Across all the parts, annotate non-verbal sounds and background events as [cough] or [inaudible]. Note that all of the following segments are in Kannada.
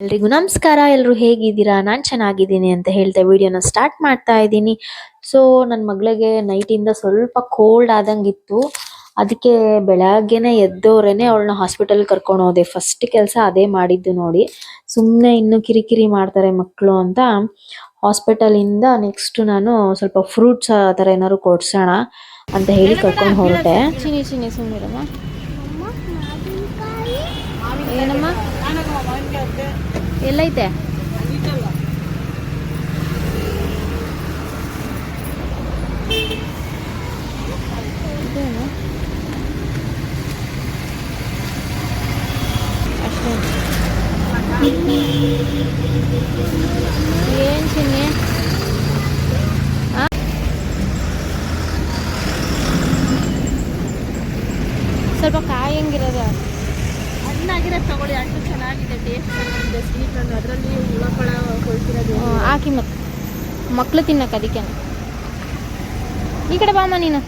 ಎಲ್ರಿಗೂ ನಮಸ್ಕಾರ ಎಲ್ಲರೂ ಹೇಗಿದ್ದೀರಾ? ನಾನು ಚೆನ್ನಾಗಿದ್ದೀನಿ ಅಂತ ಹೇಳ್ತಾ ವಿಡಿಯೋನ ಸ್ಟಾರ್ಟ್ ಮಾಡ್ತಾ ಇದ್ದೀನಿ. ಸೊ ನನ್ನ ಮಗಳಿಗೆ ನೈಟಿಂದ ಸ್ವಲ್ಪ ಕೋಲ್ಡ್ ಆದಂಗಿತ್ತು. ಅದಕ್ಕೆ ಬೆಳಗ್ಗೆನೆ ಎದ್ದೋರೇನೆ ಅವಳನ್ನ ಹಾಸ್ಪಿಟಲ್ ಕರ್ಕೊಂಡು ಹೋದೆ. ಫಸ್ಟ್ ಕೆಲಸ ಅದೇ ಮಾಡಿದ್ದು ನೋಡಿ. ಸುಮ್ಮನೆ ಇನ್ನು ಕಿರಿಕಿರಿ ಮಾಡ್ತಾರೆ ಮಕ್ಕಳು ಅಂತ. ಹಾಸ್ಪಿಟಲಿಂದ ನೆಕ್ಸ್ಟ್ ನಾನು ಸ್ವಲ್ಪ ಫ್ರೂಟ್ಸ್ ಆ ಥರ ಏನಾದ್ರು ಕೊಡ್ಸೋಣ ಅಂತ ಹೇಳಿ ಕರ್ಕೊಂಡು ಹೊರಟೆ ಚಿನಿ ಚಿನಿ ಸುಮ್ಮನಿರಮ್ಮ ಏನಮ್ಮ? ಎಲ್ಲೈತೆ? ಸ್ವಲ್ಪ ಕಾಯಂಗಿರೋದು. ಹಣ್ಣಾಗಿರೋದು ತಗೊಳ್ಳಿ ಹಣ್ಣು ಚೆನ್ನಾಗಿದೆ ಟೇಸ್ಟ್ ಚೆನ್ನಾಗಿದೆ ಸ್ವೀಟ್ ಹಣ್ಣು ಅದರಲ್ಲಿ ಹುಳಪಳ ಕೊಳ್ತಿರೋದು ಹಾಕಿ ಮತ್ತೆ ಮಕ್ಳು ತಿನ್ನಕ್ಕೆ ಅದಕ್ಕೆ. ಈ ಕಡೆ ಬಾಮ್ಮ ನೀನು.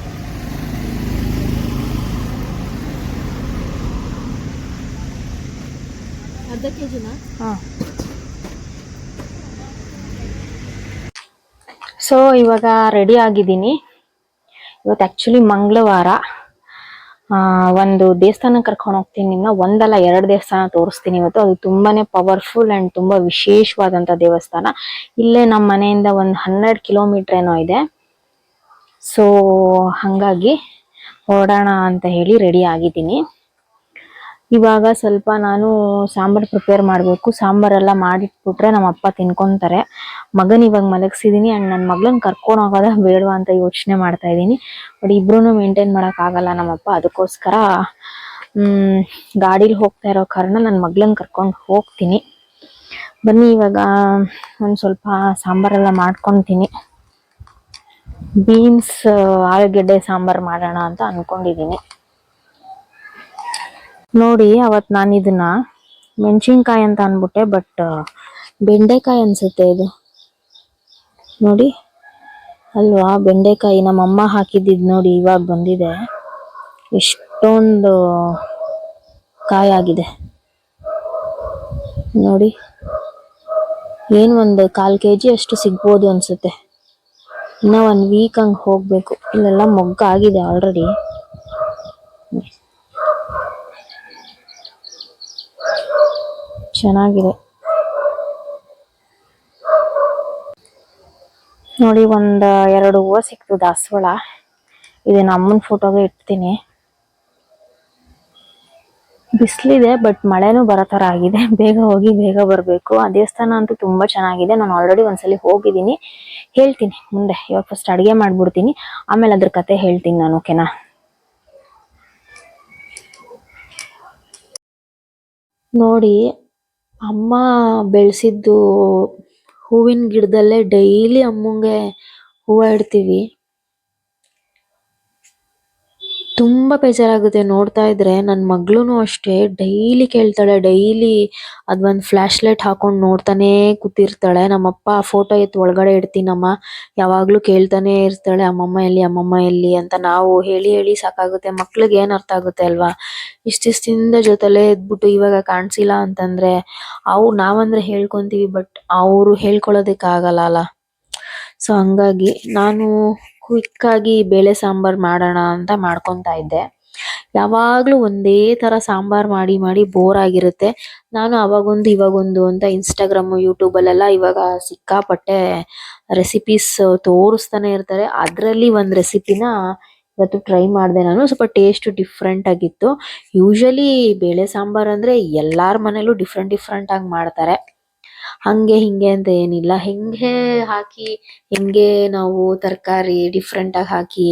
ಅರ್ಧ ಕೆ ಜಿನ ಹಾಂ. ಸೊ ಇವಾಗ ರೆಡಿ ಆಗಿದ್ದೀನಿ. ಇವತ್ತು ಆ್ಯಕ್ಚುಲಿ ಮಂಗಳವಾರ. ಒಂದು ದೇವಸ್ಥಾನ ಕರ್ಕೊಂಡು ಹೋಗ್ತೀನಿ. ಇನ್ನ ಒಂದಲ್ಲ, ಎರಡು ದೇವಸ್ಥಾನ ತೋರಿಸ್ತೀನಿ ಇವತ್ತು. ಅದು ತುಂಬಾನೇ ಪವರ್ಫುಲ್ ಅಂಡ್ ತುಂಬಾ ವಿಶೇಷವಾದಂತ ದೇವಸ್ಥಾನ. ಇಲ್ಲೇ ನಮ್ಮ ಮನೆಯಿಂದ ಒಂದು ಹನ್ನೆರಡು ಕಿಲೋಮೀಟರ್ ಏನೋ ಇದೆ. ಸೊ ಹಂಗಾಗಿ ಹೊರಡೋಣ ಅಂತ ಹೇಳಿ ರೆಡಿ ಆಗಿದ್ದೀನಿ. ಇವಾಗ ಸ್ವಲ್ಪ ನಾನು ಸಾಂಬಾರ್ ಪ್ರಿಪೇರ್ ಮಾಡಬೇಕು. ಸಾಂಬಾರೆಲ್ಲ ಮಾಡಿಟ್ಬಿಟ್ರೆ ನಮ್ಮ ಅಪ್ಪ ತಿನ್ಕೊಂತಾರೆ. ಮಗನ್ ಇವಾಗ ಮಲಗಿಸಿದೀನಿ ಅಂಡ್ ನನ್ನ ಮಗಳನ್ನ ಕರ್ಕೊಂಡು ಹೋಗೋದ ಬೇಡವಾ ಅಂತ ಯೋಚನೆ ಮಾಡ್ತಾ ಇದ್ದೀನಿ ಬಟ್ ಇಬ್ರು ಮೇಂಟೈನ್ ನಮ್ಮ ನಮ್ಮಪ್ಪ ಅದಕ್ಕೋಸ್ಕರ ಗಾಡೀಲಿ ಹೋಗ್ತಾ ಇರೋ ಕಾರಣ ನನ್ನ ಮಗಳನ್ನ ಕರ್ಕೊಂಡು ಹೋಗ್ತೀನಿ. ಬನ್ನಿ ಇವಾಗ ಒಂದು ಸ್ವಲ್ಪ ಸಾಂಬಾರೆಲ್ಲ ಮಾಡ್ಕೊತೀನಿ. ಬೀನ್ಸ್ ಆಲೂಗೆಡ್ಡೆ ಸಾಂಬಾರು ಮಾಡೋಣ ಅಂತ ಅನ್ಕೊಂಡಿದೀನಿ. ನೋಡಿ, ಅವತ್ ನಾನು ಇದನ್ನ ಮೆಣಸಿನ್ಕಾಯಿ ಅಂತ ಅನ್ಬಿಟ್ಟೆ ಬಟ್ ಬೆಂಡೆಕಾಯಿ ಅನ್ಸುತ್ತೆ ಇದು. ನೋಡಿ, ಅಲ್ವಾ, ಬೆಂಡೆಕಾಯಿ ನಮ್ಮಮ್ಮ ಹಾಕಿದ್ದಿದ್ ನೋಡಿ, ಇವಾಗ ಬಂದಿದೆ. ಎಷ್ಟೊಂದು ಕಾಯಾಗಿದೆ ನೋಡಿ, ಏನು ಒಂದು ಕಾಲು ಕೆ ಜಿ ಅಷ್ಟು ಸಿಗ್ಬೋದು ಅನ್ಸುತ್ತೆ. ಇನ್ನ ಒಂದು ವೀಕ್ ಹಂಗೆ ಹೋಗಬೇಕು. ಇಲ್ಲೆಲ್ಲ ಮೊಗ್ಗಾಗಿದೆ ಆಲ್ರೆಡಿ ಚೆನ್ನಾಗಿದೆ. ನೋಡಿ, ಒಂದ್ ಎರಡು ಹೂವು ಸಿಕ್ತು ದಾಸವಾಳ. ಇದನ್ನ ಅಮ್ಮನ ಫೋಟೋಗೆ ಇಡ್ತೀನಿ. ಬಿಸಿಲಿದೆ ಬಟ್ ಮಳೆನೂ ಬರೋ ಥರ ಆಗಿದೆ. [laughs] ಬೇಗ ಹೋಗಿ ಬೇಗ ಬರಬೇಕು. ಆ ದೇವಸ್ಥಾನ ಅಂತೂ ತುಂಬಾ ಚೆನ್ನಾಗಿದೆ. ನಾನು ಆಲ್ರೆಡಿ ಒಂದ್ಸಲಿ ಹೋಗಿದ್ದೀನಿ. ಹೇಳ್ತೀನಿ ಮುಂದೆ. ಇವಾಗ ಫಸ್ಟ್ ಅಡುಗೆ ಮಾಡ್ಬಿಡ್ತೀನಿ. ಆಮೇಲೆ ಅದ್ರ ಕತೆ ಹೇಳ್ತೀನಿ ನಾನು ಓಕೆನಾ ನೋಡಿ ಅಮ್ಮ ಬೆಳೆಸಿದ್ದು ಹೂವಿನ ಗಿಡದಲ್ಲೇ ಡೈಲಿ ಅಮ್ಮಂಗೆ ಹೂವ ಇಡ್ತೀವಿ. ತುಂಬಾ ಬೇಜಾರಾಗುತ್ತೆ ನೋಡ್ತಾ ಇದ್ರೆ. ನನ್ ಮಗ್ಳುನು ಅಷ್ಟೇ, ಡೈಲಿ ಕೇಳ್ತಾಳೆ, ಡೈಲಿ ಅದೊಂದು ಫ್ಲಾಶ್ ಲೈಟ್ ಹಾಕೊಂಡ್ ನೋಡ್ತಾನೆ ಕೂತಿರ್ತಾಳೆ. ನಮ್ಮಪ್ಪ ಫೋಟೋ ಎತ್ತಿ ಒಳಗಡೆ ಇಡ್ತೀನಮ್ಮ. ಯಾವಾಗ್ಲೂ ಕೇಳ್ತಾನೆ ಇರ್ತಾಳೆ, ಅಮ್ಮಮ್ಮ ಎಲ್ಲಿ ಅಮ್ಮಮ್ಮ ಎಲ್ಲಿ? ಅಂತ ನಾವು ಹೇಳಿ ಹೇಳಿ ಸಾಕಾಗುತ್ತೆ. ಮಕ್ಳಿಗೆ ಏನ್ ಅರ್ಥ ಆಗುತ್ತೆ ಅಲ್ವಾ? ಇಷ್ಟಿಷ್ಟಿಂದ ಜೊತೆಲೆ ಇದ್ಬಿಟ್ಟು ಇವಾಗ ಕಾಣ್ಸಿಲ್ಲ ಅಂತಂದ್ರೆ, ಅವು ನಾವಂದ್ರೆ ಹೇಳ್ಕೊಂತೀವಿ, ಬಟ್ ಅವ್ರು ಹೇಳ್ಕೊಳ್ಳೋದಕ್ ಆಗಲ್ಲ ಅಲ್ಲ. ಸೊ ಹಂಗಾಗಿ ನಾನು ಕ್ವಿಕ್ ಆಗಿ ಬೇಳೆ ಸಾಂಬಾರ್ ಮಾಡೋಣ ಅಂತ ಮಾಡ್ಕೊಂತಾ ಇದ್ದೆ. ಯಾವಾಗ್ಲೂ ಒಂದೇ ತರ ಸಾಂಬಾರ್ ಮಾಡಿ ಮಾಡಿ ಬೋರ್ ಆಗಿರುತ್ತೆ. ನಾನು ಅವಾಗೊಂದು, ಇವಾಗೊಂದು ಅಂತ ಇನ್ಸ್ಟಾಗ್ರಾಮ್ ಯೂಟ್ಯೂಬ್ ಅಲ್ಲೆಲ್ಲ ಇವಾಗ ಸಿಕ್ಕಾಪಟ್ಟೆ ರೆಸಿಪೀಸ್ ತೋರಿಸ್ತಾನೆ ಇರ್ತಾರೆ. ಅದ್ರಲ್ಲಿ ಒಂದ್ ರೆಸಿಪಿನ ಇವತ್ತು ಟ್ರೈ ಮಾಡಿದೆ ನಾನು. ಸ್ವಲ್ಪ ಟೇಸ್ಟ್ ಡಿಫ್ರೆಂಟ್ ಆಗಿತ್ತು. ಯೂಶಲಿ ಬೇಳೆ ಸಾಂಬಾರ್ ಅಂದ್ರೆ ಎಲ್ಲಾರ್ ಮನೇಲೂ ಡಿಫ್ರೆಂಟ್ ಡಿಫ್ರೆಂಟ್ ಆಗಿ ಮಾಡ್ತಾರೆ. ಹಂಗೆ ಹಿಂಗೆ ಅಂತ ಏನಿಲ್ಲ. ಹೆಂಗೆ ಹಾಕಿ, ಹೆಂಗೆ ನಾವು ತರಕಾರಿ ಡಿಫ್ರೆಂಟ್ ಆಗಿ ಹಾಕಿ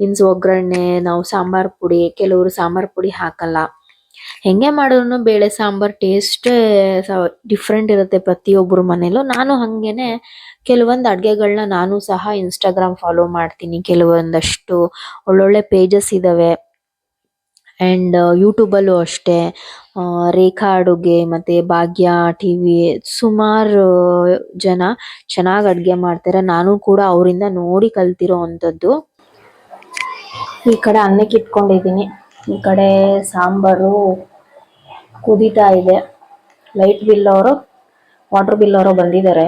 ಮೀನ್ಸ್ ಒಗ್ಗರಣೆ, ನಾವು ಸಾಂಬಾರ್ ಪುಡಿ, ಕೆಲವರು ಸಾಂಬಾರ್ ಪುಡಿ ಹಾಕಲ್ಲ. ಹೆಂಗೆ ಮಾಡಿದ್ರು ಬೇಳೆ ಸಾಂಬಾರ್ ಟೇಸ್ಟ್ ಡಿಫ್ರೆಂಟ್ ಇರುತ್ತೆ ಪ್ರತಿಯೊಬ್ಬರ ಮನೇಲೂ. ನಾನು ಹಂಗೇನೆ ಕೆಲವೊಂದು ಅಡುಗೆಗಳನ್ನ ನಾನು ಸಹ ಇನ್ಸ್ಟಾಗ್ರಾಮ್ ಫಾಲೋ ಮಾಡ್ತೀನಿ. ಕೆಲವೊಂದಷ್ಟು ಒಳ್ಳೊಳ್ಳೆ ಪೇಜಸ್ ಇದಾವೆ. ಅಂಡ್ ಯೂಟ್ಯೂಬ್ ಅಲ್ಲೂ ಅಷ್ಟೇ. ರೇಖಾ ಅಡುಗೆ ಮತ್ತೆ ಭಾಗ್ಯ ಟಿವಿ ಸುಮಾರು ಜನ ಚೆನ್ನಾಗಿ ಅಡುಗೆ ಮಾಡ್ತಾರೆ. ನಾನು ಕೂಡ ಅವರಿಂದ ನೋಡಿ ಕಲ್ತಿರೋ ಅಂತದ್ದು ಈ ಕಡೆ ಅನ್ನಕ್ಕೆ ಇಟ್ಕೊಂಡಿದ್ದೀನಿ. ಈ ಕಡೆ ಸಾಂಬಾರು ಕುದೀತಾ ಇದೆ. ಲೈಟ್ ಬಿಲ್ ಅವರು ವಾಟರ್ ಬಿಲ್ ಅವರು ಬಂದಿದ್ದಾರೆ.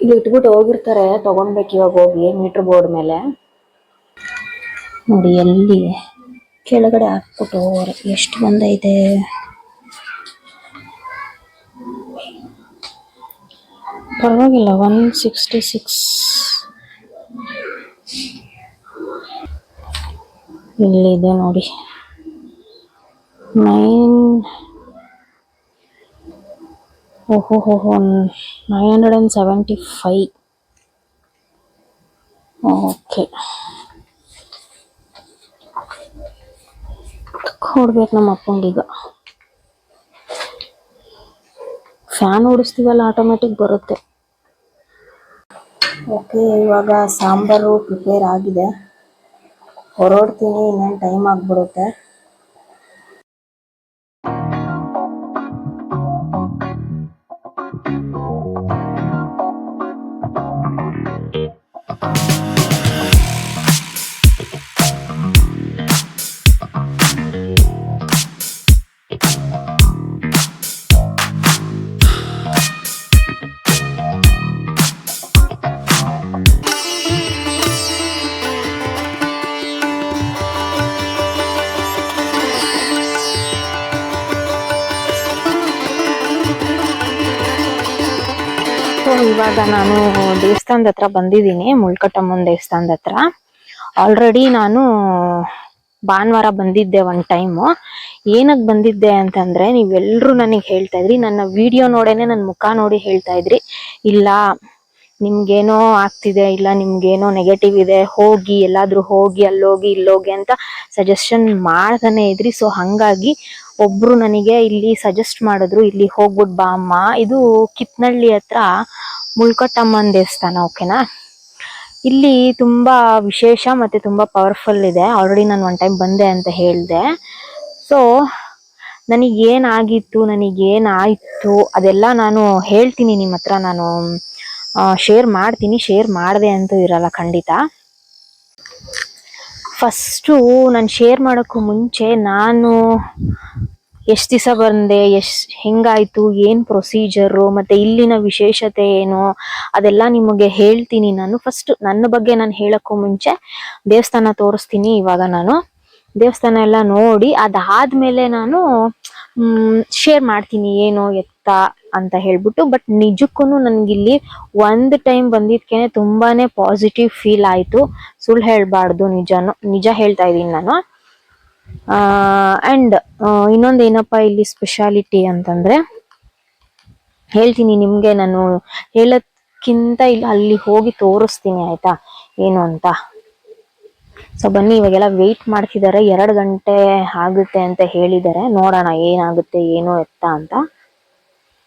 ಇಲ್ಲಿ ಇಟ್ಬಿಟ್ಟು ಹೋಗಿರ್ತಾರೆ. ತಗೊಂಡ್ಬೇಕು ಇವಾಗ ಹೋಗಿ ಮೀಟ್ರ್ ಬೋರ್ಡ್ ಮೇಲೆ. ನೋಡಿ ಎಲ್ಲಿ ಕೆಳಗಡೆ ಹಾಕ್ಬಿಟ್ಟು. ಎಷ್ಟು ಬಂದೈತೆ ಪರವಾಗಿಲ್ಲ ಒನ್ ಸಿಕ್ಸ್ಟಿ ಸಿಕ್ಸ್ ಇಲ್ಲಿದೆ ನೋಡಿ. ನೈನ್ ಓಹೋ ಹೋ nine hundred and seventy five okay ಕೊಡ್ಬೇಕು ನಮ್ಮ ಅಪ್ಪಂಗೀಗ ಫ್ಯಾನ್ ಓಡಿಸ್ತೀವಲ್ಲ ಆಟೋಮೆಟಿಕ್ ಬರುತ್ತೆ. ಓಕೆ, ಇವಾಗ ಸಾಂಬಾರು ಪ್ರಿಪೇರ್ ಆಗಿದೆ. ಹೊರಡ್ತೀನಿ, ಇನ್ನೇನು ಟೈಮ್ ಆಗಿಬಿಡುತ್ತೆ. ಸೊ ಇವಾಗ ನಾನು ದೇವಸ್ಥಾನದ ಹತ್ರ ಬಂದಿದ್ದೀನಿ ಮುಳ್ಕಟ್ಟಮ್ಮನ ದೇವಸ್ಥಾನದ ಹತ್ರ. ಆಲ್ರೆಡಿ ನಾನು ಭಾನುವಾರ ಬಂದಿದ್ದೆ ಒನ್ ಟೈಮು ಏನಕ್ಕೆ ಬಂದಿದ್ದೆ ಅಂತಂದ್ರೆ ನೀವೆಲ್ಲರೂ ನನಗೆ ಹೇಳ್ತಾ ಇದ್ರಿ, ನನ್ನ ವಿಡಿಯೋ ನೋಡೇನೆ ನನ್ನ ಮುಖ ನೋಡಿ ಹೇಳ್ತಾ ಇದ್ರಿ, ಇಲ್ಲ, ನಿಮ್ಗೇನೋ ಆಗ್ತಿದೆ, ಇಲ್ಲ ನಿಮ್ಗೇನೋ ನೆಗೆಟಿವ್ ಇದೆ, ಹೋಗಿ, ಎಲ್ಲಾದ್ರೂ ಹೋಗಿ, ಅಲ್ಲೋಗಿ, ಇಲ್ಲೋಗಿ ಅಂತ ಸಜೆಷನ್ ಮಾಡ್ತಾನೆ ಇದ್ರಿ. ಸೊ ಹಂಗಾಗಿ ಒಬ್ರು ನನಗೆ ಇಲ್ಲಿ ಸಜೆಸ್ಟ್ ಮಾಡಿದ್ರು, ಇಲ್ಲಿ ಹೋಗ್ಬಿಟ್ ಬಾ ಅಮ್ಮ. ಇದು ಕಿತ್ನಳ್ಳಿ ಹತ್ರ ಮುಳ್ಕಟ್ಟಮ್ಮನ ದೇವಸ್ಥಾನ ಓಕೆನಾ ಇಲ್ಲಿ ತುಂಬಾ ವಿಶೇಷ ಮತ್ತೆ ತುಂಬಾ ಪವರ್ಫುಲ್ ಇದೆ. ಆಲ್ರೆಡಿ ನಾನು ಒನ್ ಟೈಮ್ ಬಂದೆ ಅಂತ ಹೇಳ್ದೆ. ಸೊ ನನಗೆ ಏನಾಗಿತ್ತು ನನಗೆ ಏನಾಯ್ತು ಅದೆಲ್ಲ ನಾನು ಹೇಳ್ತೀನಿ ನಿಮ್ಮ ಹತ್ರ. ನಾನು ಶೇರ್ ಮಾಡ್ತೀನಿ ಶೇರ್ ಮಾಡಿದೆ ಅಂತೂ ಇರಲ್ಲ, ಖಂಡಿತ. ಫಸ್ಟು ನಾನು ಶೇರ್ ಮಾಡೋಕ್ಕೂ ಮುಂಚೆ ನಾನು ಎಷ್ಟು ದಿವಸ ಬಂದೆ, ಎಷ್ಟು ಹೆಂಗಾಯ್ತು, ಏನು ಪ್ರೊಸೀಜರು ಮತ್ತೆ ಇಲ್ಲಿನ ವಿಶೇಷತೆ ಏನು, ಅದೆಲ್ಲ ನಿಮಗೆ ಹೇಳ್ತೀನಿ ನಾನು. ಫಸ್ಟ್ ನನ್ನ ಬಗ್ಗೆ ನಾನು ಹೇಳೋಕ್ಕೂ ಮುಂಚೆ ದೇವಸ್ಥಾನ ತೋರಿಸ್ತೀನಿ ಇವಾಗ ನಾನು. ದೇವಸ್ಥಾನ ಎಲ್ಲ ನೋಡಿ, ಅದಾದ್ಮೇಲೆ ನಾನು ಶೇರ್ ಮಾಡ್ತೀನಿ ಏನು ಎತ್ತ ಅಂತ ಹೇಳ್ಬಿಟ್ಟು. ಬಟ್ ನಿಜಕ್ಕೂ ನನಗಿಲ್ಲಿ ಒಂದ್ ಟೈಮ್ ಬಂದಿದ್ಕೇನೆ ತುಂಬಾನೇ ಪಾಸಿಟಿವ್ ಫೀಲ್ ಆಯಿತು. ಸುಳ್ಳು ಹೇಳಬಾರ್ದು, ನಿಜಾನು, ನಿಜ ಹೇಳ್ತಾ ಇದೀನಿ ನಾನು. ಅಂಡ್ ಇನ್ನೊಂದು ಏನಪ್ಪಾ ಇಲ್ಲಿ ಸ್ಪೆಷಾಲಿಟಿ ಅಂತಂದ್ರೆ, ಹೇಳ್ತೀನಿ ನಿಮ್ಗೆ ನಾನು ಹೇಳೋದ್ಕಿಂತ ಇಲ್ಲಿ ಅಲ್ಲಿ ಹೋಗಿ ತೋರಿಸ್ತೀನಿ ಆಯ್ತಾ, ಏನು ಅಂತ. ಸೊ ಬನ್ನಿ, ಇವಾಗೆಲ್ಲ ವೆಯ್ಟ್ ಮಾಡ್ತಿದ್ದಾರೆ ಎರಡು ಗಂಟೆ ಆಗುತ್ತೆ ಅಂತ ಹೇಳಿದ್ದಾರೆ ನೋಡೋಣ ಏನಾಗುತ್ತೆ, ಏನು ಎತ್ತ ಅಂತ.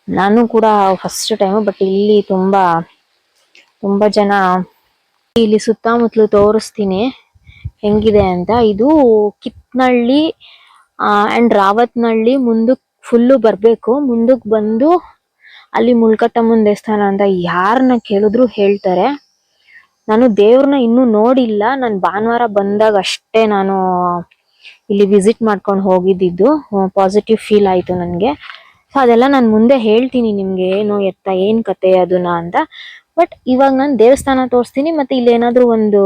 ನಾನು ಕೂಡ ಫಸ್ಟ್ ಟೈಮ್ ಬಟ್ ಇಲ್ಲಿ ತುಂಬಾ ತುಂಬಾ ಜನ ಇಲ್ಲಿ ಸುತ್ತಮುತ್ತಲು ತೋರಿಸ್ತೀನಿ. ಹೆಂಗಿದೆ ಅಂತ, ಇದು ಕಿತ್ನಳ್ಳಿ ಅಂಡ್ ರಾವತ್ನಳ್ಳಿ ಮುಂದಕ್ ಫುಲ್ಲು ಬರ್ಬೇಕು. ಮುಂದಕ್ ಬಂದು ಅಲ್ಲಿ ಮುಳ್ಕಟ್ಟಮ್ಮನ ದೇವಸ್ಥಾನ ಅಂತ ಯಾರನ್ನ ಕೇಳಿದ್ರು ಹೇಳ್ತಾರೆ. ನಾನು ದೇವ್ರನ್ನ ಇನ್ನೂ ನೋಡಿಲ್ಲ. ನಾನು ಭಾನುವಾರ ಬಂದಾಗ ಅಷ್ಟೇ ನಾನು ಇಲ್ಲಿ ವಿಸಿಟ್ ಮಾಡ್ಕೊಂಡು ಹೋಗಿದ್ದಿದ್ದು. ಪಾಸಿಟಿವ್ ಫೀಲ್ ಆಯ್ತು ನನಗೆ. ಸೊ ಅದೆಲ್ಲ ನಾನು ಮುಂದೆ ಹೇಳ್ತೀನಿ ನಿಮ್ಗೆ, ಏನು ಎತ್ತ, ಏನ್ ಕತೆ, ಅದನ್ನ ಅಂತ. ಬಟ್ ಇವಾಗ ನಾನು ದೇವಸ್ಥಾನ ತೋರಿಸ್ತೀನಿ, ಮತ್ತೆ ಇಲ್ಲಿ ಏನಾದ್ರೂ ಒಂದು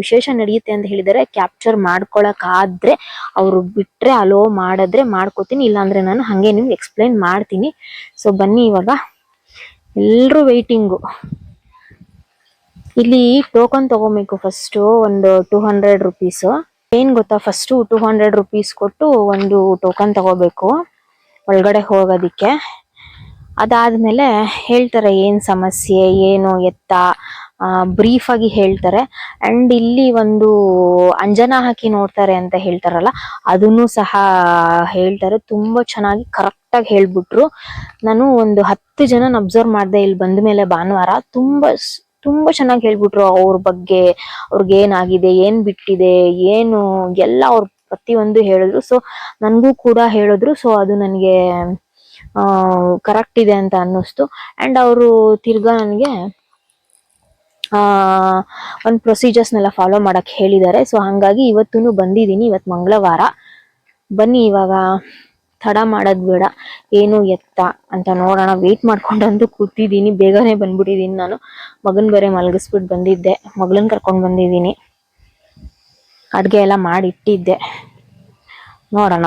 ವಿಶೇಷ ನಡೆಯುತ್ತೆ ಅಂತ ಹೇಳಿದರೆ ಕ್ಯಾಪ್ಚರ್ ಮಾಡ್ಕೊಳಕ್ ಆದ್ರೆ ಅವ್ರು ಬಿಟ್ರೆ ಅಲೋ ಮಾಡಿದ್ರೆ ಮಾಡ್ಕೋತೀನಿ, ಇಲ್ಲಾಂದ್ರೆ ನಾನು ಹಂಗೆ ನಿಮ್ಗೆ ಎಕ್ಸ್ಪ್ಲೈನ್ ಮಾಡ್ತೀನಿ. ಸೊ ಬನ್ನಿ ಇವಾಗ. ಎಲ್ರು ವೆಯ್ಟಿಂಗು ಇಲ್ಲಿ ಟೋಕನ್ ತಗೋಬೇಕು ಫಸ್ಟ್ ಒಂದು ಟೂ ಹಂಡ್ರೆಡ್ ರುಪೀಸ್ ಏನ್ ಗೊತ್ತಾ? ಫಸ್ಟ್ ಟೂ ಹಂಡ್ರೆಡ್ ರುಪೀಸ್ ಕೊಟ್ಟು ಒಂದು ಟೋಕನ್ ತಗೋಬೇಕು. ಒಳಗಡೆ ಹೋಗೋದಿಕ್ಕೆ. ಅದಾದ್ಮೇಲೆ ಹೇಳ್ತಾರೆ ಏನು ಸಮಸ್ಯೆ, ಏನು ಎತ್ತ ಬ್ರೀಫ್ ಆಗಿ ಹೇಳ್ತಾರೆ. ಅಂಡ್ ಇಲ್ಲಿ ಒಂದು ಅಂಜನಾ ಹಾಕಿ ನೋಡ್ತಾರೆ ಅಂತ ಹೇಳ್ತಾರಲ್ಲ, ಅದನ್ನು ಸಹ ಹೇಳ್ತಾರೆ. ತುಂಬಾ ಚೆನ್ನಾಗಿ ಕರೆಕ್ಟ್ ಆಗಿ ಹೇಳ್ಬಿಟ್ರು. ನಾನು ಒಂದು ಹತ್ತು ಜನ ಅಬ್ಸರ್ವ್ ಮಾಡ್ದೆ ಇಲ್ಲಿ ಬಂದ ಮೇಲೆ ಭಾನುವಾರ. ತುಂಬಾ ತುಂಬಾ ಚೆನ್ನಾಗಿ ಹೇಳ್ಬಿಟ್ರು ಅವ್ರ ಬಗ್ಗೆ, ಅವ್ರಿಗೆ ಏನಾಗಿದೆ, ಏನ್ ಬಿಟ್ಟಿದೆ, ಏನು, ಎಲ್ಲ ಅವ್ರ ಪ್ರತಿಯೊಂದು ಹೇಳಿದ್ರು. ಸೊ ನನಗೂ ಕೂಡ ಹೇಳಿದ್ರು. ಸೊ ಅದು ನನಗೆ ಕರೆಕ್ಟ್ ಇದೆ ಅಂತ ಅನ್ನಿಸ್ತು. ಅಂಡ್ ಅವರು ತಿರ್ಗಾ ನನಗೆ ಒಂದು ಪ್ರೊಸೀಜರ್ಸ್ನೆಲ್ಲ ಫಾಲೋ ಮಾಡೋಕ್ಕೆ ಹೇಳಿದ್ದಾರೆ. ಸೊ ಹಾಗಾಗಿ ಇವತ್ತೂ ಬಂದಿದ್ದೀನಿ ಇವತ್ತು ಮಂಗಳವಾರ. ಬನ್ನಿ ಇವಾಗ. ತಡ ಮಾಡೋದು ಬೇಡ. ಏನು ಎತ್ತ ಅಂತ ನೋಡೋಣ. ವೆಯ್ಟ್ ಮಾಡ್ಕೊಂಡಂದು ಕೂತಿದ್ದೀನಿ. ಬೇಗನೆ ಬಂದ್ಬಿಟ್ಟಿದ್ದೀನಿ ನಾನು. ಮಗನ ಬೇರೆ ಮಲಗಿಸ್ಬಿಟ್ಟು ಬಂದಿದ್ದೆ. ಮಗಳನ್ನ ಕರ್ಕೊಂಡು ಬಂದಿದ್ದೀನಿ. ಅಡುಗೆ ಎಲ್ಲ ಮಾಡಿಟ್ಟಿದ್ದೆ. ನೋಡೋಣ.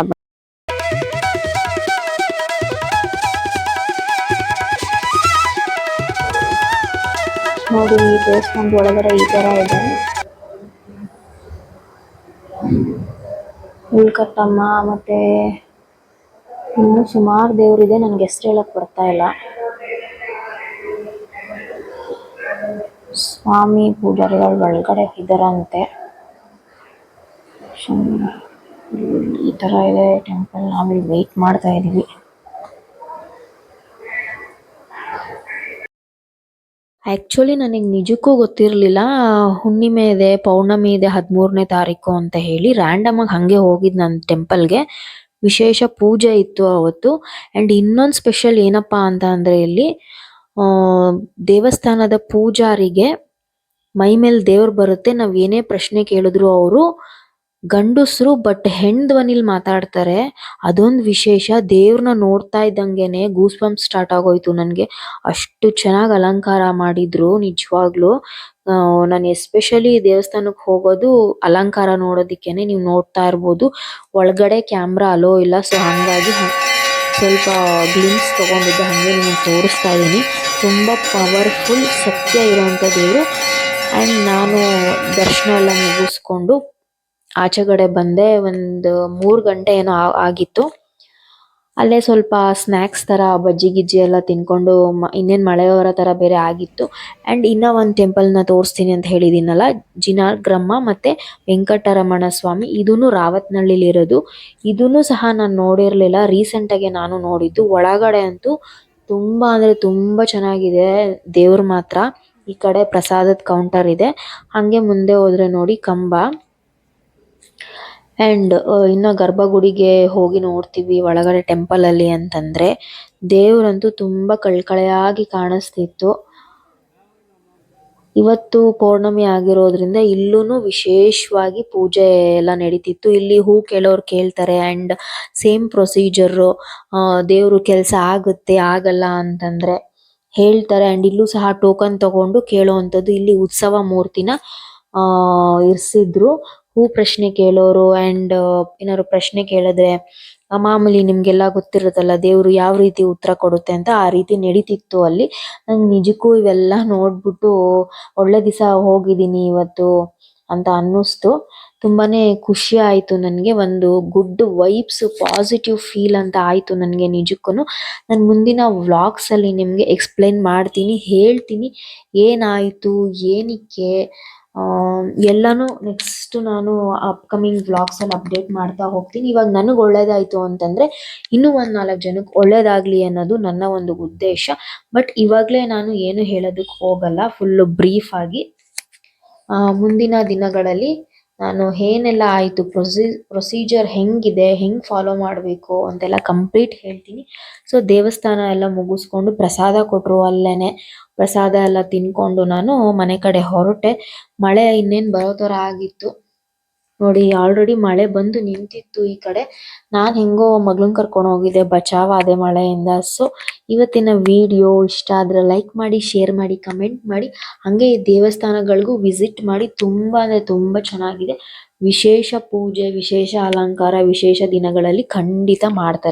ನೋಡಿ, ಈ ದೇವಸ್ಥಾನದ ಒಳಗಡೆ ಈ ತರ ಇದೆ. ಹುಲ್ಕಟ್ಟಮ್ಮ, ಮತ್ತೆ ಇನ್ನು ಸುಮಾರು ದೇವರಿದೆ, ನನ್ಗೆ ಹೆಸರು ಹೇಳಕ್ ಬರ್ತಾ ಇಲ್ಲ. ಸ್ವಾಮಿ ಪೂಜಾರಿಗಳು ಒಳಗಡೆ ಇದಾರಂತೆ. ಈ ತರ ಇದೆ ಟೆಂಪಲ್ ನಾವಿಲ್ಲಿ ವೆಯ್ಟ್ ಮಾಡ್ತಾ ಇದೀವಿ. ಆಕ್ಚುಲಿ ನನಗೆ ನಿಜಕ್ಕೂ ಗೊತ್ತಿರಲಿಲ್ಲ. ಹುಣ್ಣಿಮೆ ಇದೆ, ಪೌರ್ಣಮಿ ಇದೆ, ಹದಿಮೂರನೇ ತಾರೀಕು ಅಂತ ಹೇಳಿ ರ್ಯಾಂಡಮ್ ಆಗಿ ಹೋಗಿದ್ದು ನನ್ನ ನಾನು ಟೆಂಪಲ್ಗೆ ವಿಶೇಷ ಪೂಜೆ ಇತ್ತು ಅವತ್ತು. ಆ್ಯಂಡ್ ಇನ್ನೊಂದು ಸ್ಪೆಷಲ್ ಏನಪ್ಪ ಅಂತ ಅಂದರೆ ಇಲ್ಲಿ ದೇವಸ್ಥಾನದ ಪೂಜಾರಿಗೆ ಮೈ ಮೇಲೆ ದೇವ್ರು ಬರುತ್ತೆ. ನಾವು ಏನೇ ಪ್ರಶ್ನೆ ಕೇಳಿದ್ರು ಅವರು ಗಂಡಸ್ರು ಬಟ್ ಹೆಣ್ ಧ್ವನಿಲಿ ಮಾತಾಡ್ತಾರೆ. ಅದೊಂದು ವಿಶೇಷ. ದೇವ್ರನ್ನ ನೋಡ್ತಾ ಇದ್ದಂಗೆನೆ ಗೂಸ್ ಪಂಪ್ ಸ್ಟಾರ್ಟ್ ಆಗೋಯ್ತು ನನಗೆ. ಅಷ್ಟು ಚೆನ್ನಾಗಿ ಅಲಂಕಾರ ಮಾಡಿದ್ರು ನಿಜವಾಗ್ಲು. ನಾನು ಎಸ್ಪೆಷಲಿ ದೇವಸ್ಥಾನಕ್ಕೆ ಹೋಗೋದು ಅಲಂಕಾರ ನೋಡೋದಿಕ್ಕೇನೆ ನೀವು ನೋಡ್ತಾ ಇರ್ಬೋದು. ಒಳಗಡೆ ಕ್ಯಾಮ್ರಾ ಅಲೋ ಇಲ್ಲ ಸೊ ಹಂಗಾಗಿ ಸ್ವಲ್ಪ ಗ್ಲಿಮ್ಸ್ ತಗೊಂಡಿದ್ದೆ, ಹಂಗೆ ನಿಮ್ಗೆ ತೋರಿಸ್ತಾ ಇದೀನಿ ತುಂಬಾ ಪವರ್ಫುಲ್ ಸತ್ಯ ಇರುವಂತ ದೇವರು. ಅಂಡ್ ನಾನು ದರ್ಶನ ಎಲ್ಲ ಮುಗಿಸ್ಕೊಂಡು ಆಚೆಗಡೆ ಬಂದೆ ಒಂದು ಮೂರು ಗಂಟೆ ಏನೋ ಆಗಿತ್ತು. ಅಲ್ಲೇ ಸ್ವಲ್ಪ ಸ್ನ್ಯಾಕ್ಸ್ ಥರ, ಬಜ್ಜಿ ಗಿಜ್ಜಿ ಎಲ್ಲ ತಿನ್ಕೊಂಡು ಮ- ಇನ್ನೇನು ಮಳೆಯವರ ಥರ ಬೇರೆ ಆಗಿತ್ತು. ಆ್ಯಂಡ್ ಇನ್ನ ಒಂದು ಟೆಂಪಲ್ನ ತೋರಿಸ್ತೀನಿ ಅಂತ ಹೇಳಿದ್ದೀನಲ್ಲ, ಜಿನಾಗ್ರಮ್ಮ ಮತ್ತು ವೆಂಕಟರಮಣ ಸ್ವಾಮಿ. ಇದೂ ರಾವತ್ನಳ್ಳಿಲಿರೋದು ಇದೂ ಸಹ ನಾನು ನೋಡಿರಲಿಲ್ಲ. ರೀಸೆಂಟಾಗಿ ನಾನು ನೋಡಿದ್ದು. ಒಳಗಡೆ ಅಂತೂ ತುಂಬ ಅಂದರೆ ತುಂಬ ಚೆನ್ನಾಗಿದೆ ದೇವ್ರು ಮಾತ್ರ. ಈ ಕಡೆ ಪ್ರಸಾದದ ಕೌಂಟರ್ ಇದೆ. ಹಾಗೆ ಮುಂದೆ ಹೋದರೆ ನೋಡಿ ಕಂಬ. ಅಂಡ್ ಇನ್ನ ಗರ್ಭಗುಡಿಗೆ ಹೋಗಿ ನೋಡ್ತಿವಿ ಒಳಗಡೆ ಟೆಂಪಲ್ ಅಲ್ಲಿ ಅಂತಂದ್ರೆ. ದೇವ್ರಂತೂ ತುಂಬಾ ಕಳ್ಕಳೆಯಾಗಿ ಕಾಣಿಸ್ತಿತ್ತು. ಇವತ್ತು ಪೌರ್ಣಮಿ ಆಗಿರೋದ್ರಿಂದ ಇಲ್ಲೂನು ವಿಶೇಷವಾಗಿ ಪೂಜೆ ಎಲ್ಲ ನಡೀತಿತ್ತು. ಇಲ್ಲಿ ಹೂ ಕೇಳೋರು ಕೇಳ್ತಾರೆ ಅಂಡ್ ಸೇಮ್ ಪ್ರೊಸೀಜರ್ ದೇವ್ರು ಕೆಲಸ ಆಗುತ್ತೆ, ಆಗಲ್ಲ ಅಂತಂದ್ರೆ ಹೇಳ್ತಾರೆ. ಅಂಡ್ ಇಲ್ಲೂ ಸಹ ಟೋಕನ್ ತಗೊಂಡು ಕೇಳೋವಂಥದ್ದು ಇಲ್ಲಿ ಉತ್ಸವ ಮೂರ್ತಿನ, ಆ, ಇರ್ಸಿದ್ರು. ಹೂ ಪ್ರಶ್ನೆ ಕೇಳೋರು ಅಂಡ್ ಏನಾದ್ರು ಪ್ರಶ್ನೆ ಕೇಳಿದ್ರೆ ಮಾಮೂಲಿ ನಿಮ್ಗೆಲ್ಲ ಗೊತ್ತಿರುತ್ತಲ್ಲ, ದೇವ್ರು ಯಾವ ರೀತಿ ಉತ್ತರ ಕೊಡುತ್ತೆ ಅಂತ ಆ ರೀತಿ ನಡೀತಿತ್ತು ಅಲ್ಲಿ. ನಂಗೆ ನಿಜಕ್ಕೂ ಇವೆಲ್ಲ ನೋಡ್ಬಿಟ್ಟು ಒಳ್ಳೆ ದಿವಸ ಹೋಗಿದ್ದೀನಿ ಇವತ್ತು ಅಂತ ಅನ್ನಿಸ್ತು. ತುಂಬಾನೇ ಖುಷಿ ಆಯಿತು ನನಗೆ, ಒಂದು ಗುಡ್ ವೈಬ್ಸ್, ಪಾಸಿಟಿವ್ ಫೀಲ್ ಅಂತ ಆಯಿತು ನನಗೆ ನಿಜಕ್ಕೂ ನಾನು ಮುಂದಿನ ವ್ಲಾಗ್ಸಲ್ಲಿ ನಿಮ್ಗೆ ಎಕ್ಸ್ಪ್ಲೈನ್ ಮಾಡ್ತೀನಿ, ಹೇಳ್ತೀನಿ, ಏನಾಯ್ತು, ಏನಕ್ಕೆ ಆ ಎಲ್ಲಾನು ನೆಕ್ಸ್ಟ್ ನಾನು ಅಪ್ಕಮಿಂಗ್ ಬ್ಲಾಗ್ಸ್ ಅಲ್ಲಿ ಅಪ್ಡೇಟ್ ಮಾಡ್ತಾ ಹೋಗ್ತೀನಿ. ಇವಾಗ ನನಗೆ ಒಳ್ಳೇದಾಯ್ತು ಅಂತಂದ್ರೆ ಇನ್ನೂ ಒಂದ್ ನಾಲ್ಕ್ ಜನಕ್ಕೆ ಒಳ್ಳೇದಾಗ್ಲಿ ಅನ್ನೋದು ನನ್ನ ಒಂದು ಉದ್ದೇಶ. ಬಟ್ ಇವಾಗ್ಲೇ ನಾನು ಏನು ಹೇಳೋದಕ್ಕೆ ಹೋಗಲ್ಲ. ಫುಲ್ ಬ್ರೀಫ್ ಆಗಿ ಮುಂದಿನ ದಿನಗಳಲ್ಲಿ ನಾನು ಏನೆಲ್ಲ ಆಯ್ತು, ಪ್ರೊಸೀ, ಪ್ರೊಸೀಜರ್ ಹೆಂಗಿದೆ, ಹೆಂಗ್ ಫಾಲೋ ಮಾಡಬೇಕು ಅಂತೆಲ್ಲ ಕಂಪ್ಲೀಟ್ ಹೇಳ್ತೀನಿ. ಸೊ ದೇವಸ್ಥಾನ ಎಲ್ಲ ಮುಗಿಸ್ಕೊಂಡು ಪ್ರಸಾದ ಕೊಟ್ಟರು ಅಲ್ಲೇ ಪ್ರಸಾದ ಎಲ್ಲ ತಿನ್ಕೊಂಡು ನಾನು ಮನೆ ಕಡೆ ಹೊರಟೆ. ಮಳೆ ಇನ್ನೇನು ಬರೋ ಥರ ಆಗಿತ್ತು. ನೋಡಿ ಆಲ್ರೆಡಿ ಮಳೆ ಬಂದು ನಿಂತಿತ್ತು ಈ ಕಡೆ. ನಾನ್ ಹೆಂಗೋ ಮಗಳನ್ ಕರ್ಕೊಂಡು ಹೋಗಿದ್ದೆ, ಬಚಾವ್ ಅದೇ ಮಳೆಯಿಂದ. ಸೊ ಇವತ್ತಿನ ವಿಡಿಯೋ ಇಷ್ಟ ಆದ್ರೆ ಲೈಕ್ ಮಾಡಿ ಶೇರ್ ಮಾಡಿ ಕಮೆಂಟ್ ಮಾಡಿ. ಹಂಗೆ ಈ ದೇವಸ್ಥಾನಗಳಿಗೂ ವಿಸಿಟ್ ಮಾಡಿ, ತುಂಬಾ ಅಂದ್ರೆ ತುಂಬಾ ಚೆನ್ನಾಗಿದೆ. ವಿಶೇಷ ಪೂಜೆ, ವಿಶೇಷ ಅಲಂಕಾರ, ವಿಶೇಷ ದಿನಗಳಲ್ಲಿ ಖಂಡಿತ ಮಾಡ್ತಾರೆ.